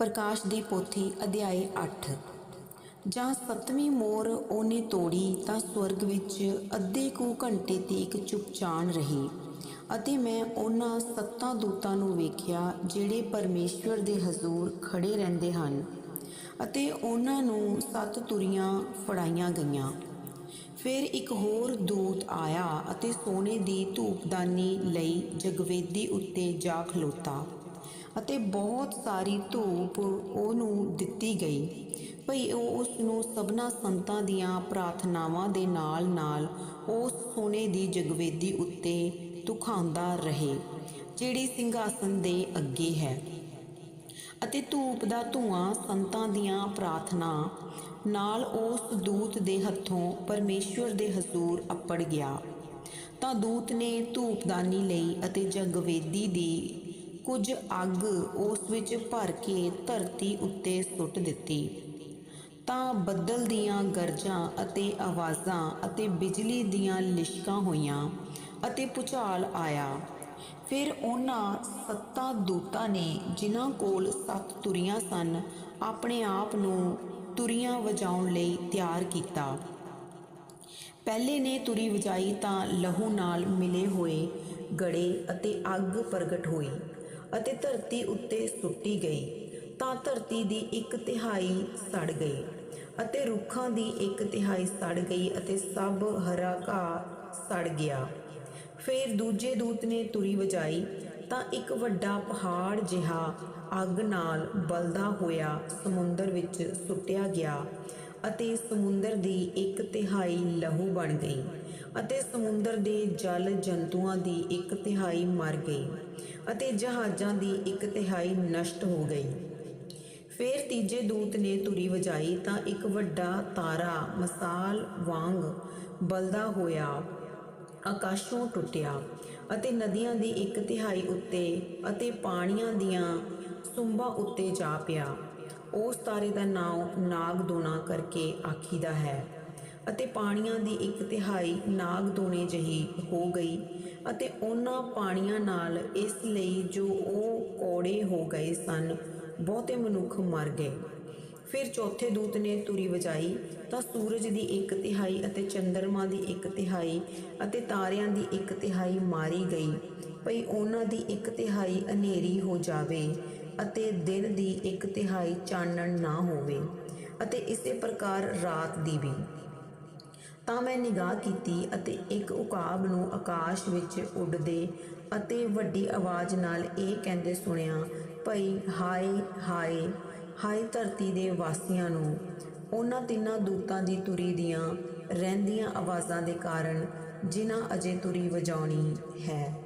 ਪ੍ਰਕਾਸ਼ ਦੀ ਪੋਥੀ, ਅਧਿਆਇ 8 ਜਾਂ ਸੱਤਵੀਂ ਮੋਰ ਉਹਨੇ ਤੋੜੀ ਤਾਂ ਸਵਰਗ ਵਿੱਚ ਅੱਧੇ ਕੁ ਘੰਟੇ ਤੀਕ ਚੁੱਪਚਾਨ ਰਹੀ ਅਤੇ ਮੈਂ ਉਹਨਾਂ ਸੱਤਾਂ ਦੂਤਾਂ ਨੂੰ ਵੇਖਿਆ ਜਿਹੜੇ ਪਰਮੇਸ਼ਵਰ ਦੇ ਹਜ਼ੂਰ ਖੜੇ ਰਹਿੰਦੇ ਹਨ ਅਤੇ ਉਹਨਾਂ ਨੂੰ ਸੱਤ ਤੁਰੀਆਂ ਫੜਾਈਆਂ ਗਈਆਂ। ਫਿਰ ਇੱਕ ਹੋਰ ਦੂਤ ਆਇਆ ਅਤੇ ਸੋਨੇ ਦੀ ਧੂਪਦਾਨੀ ਲਈ ਜਗਵੇਦੀ ਉੱਤੇ ਜਾ ਖਲੋਤਾ। ਅਤੇ ਬਹੁਤ ਸਾਰੀ ਧੂਪ ਉਹਨੂੰ ਦਿੱਤੀ ਗਈ। ਭਈ ਉਹ ਉਸ ਨੂੰ ਸਭਨਾ ਸੰਤਾਂ ਦੀਆਂ ਪ੍ਰਾਰਥਨਾਵਾਂ ਦੇ ਨਾਲ-ਨਾਲ ਉਸ ਸੋਨੇ ਦੀ ਜਗਵੇਦੀ ਉੱਤੇ ਤੁਖਾਂਦਾ ਰਹੇ, ਜਿਹੜੀ ਸਿੰਘਾਸਨ ਦੇ ਅੱਗੇ ਹੈ। ਅਤੇ ਧੂਪ ਦਾ ਧੂਆਂ ਸੰਤਾਂ ਦੀਆਂ ਪ੍ਰਾਰਥਨਾ ਨਾਲ ਉਸ ਦੂਤ ਦੇ ਹੱਥੋਂ ਪਰਮੇਸ਼ਵਰ ਦੇ ਹਜ਼ੂਰ ਅੱਪੜ ਗਿਆ। ਤਾਂ ਦੂਤ ਨੇ ਧੂਪਦਾਨੀ ਲਈ ਅਤੇ ਜਗਵੇਦੀ ਦੀ ਕੁਝ ਅੱਗ ਉਸ ਵਿੱਚ ਭਰ ਕੇ ਧਰਤੀ ਉੱਤੇ ਸੁੱਟ ਦਿੱਤੀ। ਤਾਂ ਬੱਦਲ ਦੀਆਂ ਗਰਜਾਂ ਅਤੇ ਆਵਾਜ਼ਾਂ ਅਤੇ ਬਿਜਲੀ ਦੀਆਂ ਲਿਸ਼ਕਾਂ ਹੋਈਆਂ ਅਤੇ ਭੁਚਾਲ ਆਇਆ। ਫਿਰ ਉਹਨਾਂ ਸੱਤਾਂ ਦੂਤਾਂ ਨੇ ਜਿਨ੍ਹਾਂ ਕੋਲ ਸੱਤ ਤੁਰੀਆਂ ਸਨ, ਆਪਣੇ ਆਪ ਨੂੰ ਤੁਰੀਆਂ ਵਜਾਉਣ ਲਈ ਤਿਆਰ ਕੀਤਾ। ਪਹਿਲੇ ਨੇ ਤੁਰੀ ਵਜਾਈ ਤਾਂ ਲਹੂ ਨਾਲ ਮਿਲੇ ਹੋਏ ਗੜੇ ਅਤੇ ਅੱਗ ਪ੍ਰਗਟ ਹੋਈ। ਅਤੇ ਧਰਤੀ ਉੱਤੇ ਸੁੱਟੀ ਗਈ, ਤਾਂ ਧਰਤੀ ਦੀ ਇੱਕ ਤਿਹਾਈ ਸੜ ਗਈ ਅਤੇ ਰੁੱਖਾਂ ਦੀ ਇੱਕ ਤਿਹਾਈ ਸੜ ਗਈ ਅਤੇ ਸਭ ਹਰਾ ਘਾਹ ਸੜ ਗਿਆ। ਫਿਰ ਦੂਜੇ ਦੂਤ ਨੇ ਤੁਰੀ ਵਜਾਈ, ਤਾਂ ਇੱਕ ਵੱਡਾ ਪਹਾੜ ਜਿਹਾ ਅੱਗ ਨਾਲ ਬਲਦਾ ਹੋਇਆ ਸਮੁੰਦਰ ਵਿੱਚ ਸੁੱਟਿਆ ਗਿਆ ਅਤੇ ਸਮੁੰਦਰ ਦੀ ਇੱਕ ਤਿਹਾਈ ਲਹੂ ਬਣ ਗਈ। ਅਤੇ ਸਮੁੰਦਰ ਦੇ ਜਲ ਜੰਤੂਆਂ ਦੀ ਇੱਕ ਤਿਹਾਈ ਮਰ ਗਈ ਅਤੇ ਜਹਾਜ਼ਾਂ ਦੀ ਇੱਕ ਤਿਹਾਈ ਨਸ਼ਟ ਹੋ ਗਈ। ਫਿਰ ਤੀਜੇ ਦੂਤ ਨੇ ਤੁਰੀ ਵਜਾਈ ਤਾਂ ਇੱਕ ਵੱਡਾ ਤਾਰਾ ਮਸਾਲ ਵਾਂਗ ਬਲਦਾ ਹੋਇਆ ਆਕਾਸ਼ੋਂ ਟੁੱਟਿਆ ਅਤੇ ਨਦੀਆਂ ਦੀ ਇੱਕ ਤਿਹਾਈ ਉੱਤੇ ਅਤੇ ਪਾਣੀਆਂ ਦੀਆਂ ਸੁੰਬਾਂ ਉੱਤੇ ਜਾ ਪਿਆ। ਉਸ ਤਾਰੇ ਦਾ ਨਾਮ ਨਾਗਦੋਣਾ ਕਰਕੇ ਆਖੀਦਾ ਹੈ ਅਤੇ ਪਾਣੀਆਂ ਦੀ ਇੱਕ ਤਿਹਾਈ ਨਾਗ ਨਾਗਦੋਣੇ ਜਹੀ ਹੋ ਗਈ ਅਤੇ ਉਹਨਾਂ ਪਾਣੀਆਂ ਨਾਲ ਇਸ ਲਈ ਜੋ ਉਹ ਕੋੜੇ ਹੋ ਗਏ ਸਨ, ਬਹੁਤੇ ਮਨੁੱਖ ਮਰ ਗਏ। ਫਿਰ ਚੌਥੇ ਦੂਤ ਨੇ ਤੁਰੀ ਵਜਾਈ ਤਾਂ ਸੂਰਜ ਦੀ ਇੱਕ ਤਿਹਾਈ ਅਤੇ ਚੰ드ਰਮਾ ਦੀ ਇੱਕ ਤਿਹਾਈ ਅਤੇ ਤਾਰਿਆਂ ਦੀ ਇੱਕ ਤਿਹਾਈ ਮਾਰੀ ਗਈ। ਭਈ ਉਹਨਾਂ ਦੀ ਇੱਕ ਤਿਹਾਈ ਹਨੇਰੀ ਹੋ ਜਾਵੇ ਅਤੇ ਦਿਨ ਦੀ ਇੱਕ ਤਿਹਾਈ ਚਾਨਣ ਨਾ ਹੋਵੇ ਅਤੇ ਇਸੇ ਪ੍ਰਕਾਰ ਰਾਤ ਦੀ ਵੀ। ਤਾਂ ਮੈਂ ਨਿਗਾਹ ਕੀਤੀ ਅਤੇ ਇੱਕ ਉਕਾਬ ਨੂੰ ਆਕਾਸ਼ ਵਿੱਚ ਉੱਡਦੇ ਅਤੇ ਵੱਡੀ ਆਵਾਜ਼ ਨਾਲ ਇਹ ਕਹਿੰਦੇ ਸੁਣਿਆ, ਭਈ, ਹਾਏ ਹਾਏ ਹਾਏ ਧਰਤੀ ਦੇ ਵਾਸੀਆਂ ਨੂੰ, ਉਹਨਾਂ ਤਿੰਨਾਂ ਦੂਤਾਂ ਦੀ ਤੁਰੀ ਦੀਆਂ ਰਹਿੰਦੀਆਂ ਆਵਾਜ਼ਾਂ ਦੇ ਕਾਰਨ ਜਿਨ੍ਹਾਂ ਅਜੇ ਤੁਰੀ ਵਜਾਉਣੀ ਹੈ।